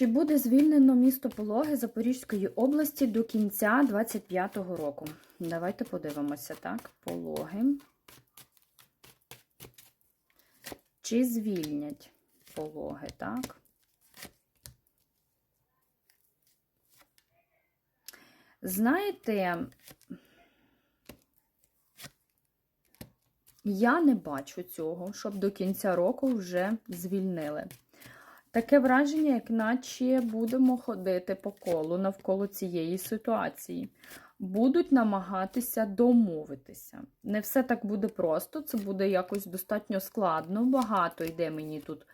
Чи буде звільнено місто Пологи Запорізької області до кінця 25-го року? Давайте подивимося, так? Пологи. Чи звільнять пологи, так? Знаєте, я не бачу цього, щоб до кінця року вже звільнили. Таке враження, як наче будемо ходити по колу навколо цієї ситуації. Будуть намагатися домовитися. Не все так буде просто, це буде якось достатньо складно. Багато йде мені тут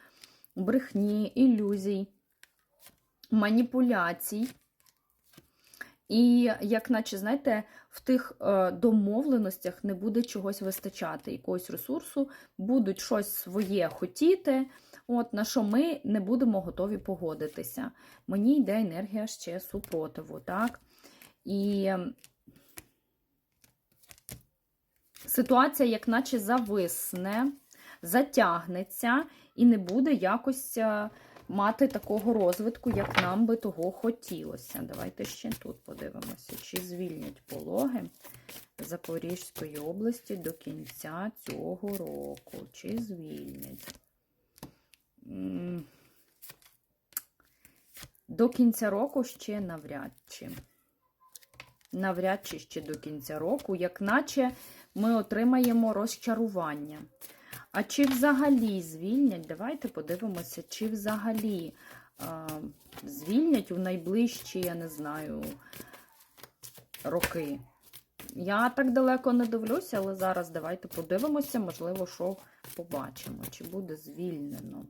брехні, ілюзій, маніпуляцій. І, як наче, знаєте, в тих е, домовленостях не буде чогось вистачати, якогось ресурсу, будуть щось своє хотіти, от, на що ми не будемо готові погодитися. Мені йде енергія ще супротиву, так? І ситуація, як наче зависне, затягнеться і не буде якось е, мати такого розвитку, як нам би того хотілося. Давайте ще тут подивимося, чи звільнять пологи Запорізької області до кінця цього року. Чи звільнять? До кінця року ще навряд чи. Навряд чи ще до кінця року, як наче ми отримаємо розчарування. А чи взагалі звільнять? Давайте подивимося, чи взагалі а, звільнять у найближчі, я не знаю, роки. Я так далеко не дивлюся, але зараз давайте подивимося, можливо, що побачимо, чи буде звільнено.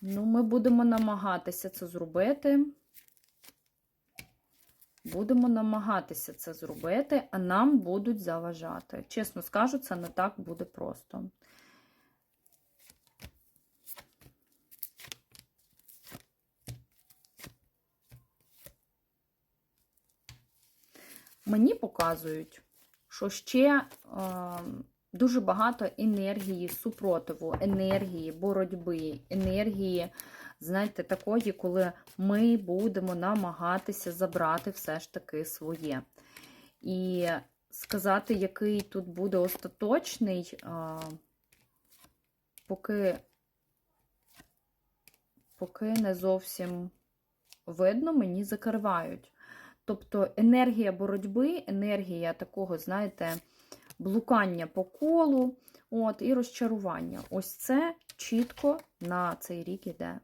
Ну, ми будемо намагатися це зробити. Будемо намагатися це зробити, а нам будуть заважати. Чесно скажу, це не так буде просто. Мені показують, що ще е, дуже багато енергії супротиву, енергії боротьби, енергії, знаєте, такої, коли ми будемо намагатися забрати все ж таки своє. І сказати, який тут буде остаточний, поки, поки не зовсім видно, мені закривають. Тобто енергія боротьби, енергія такого, знаєте, блукання по колу от, і розчарування. Ось це чітко на цей рік іде.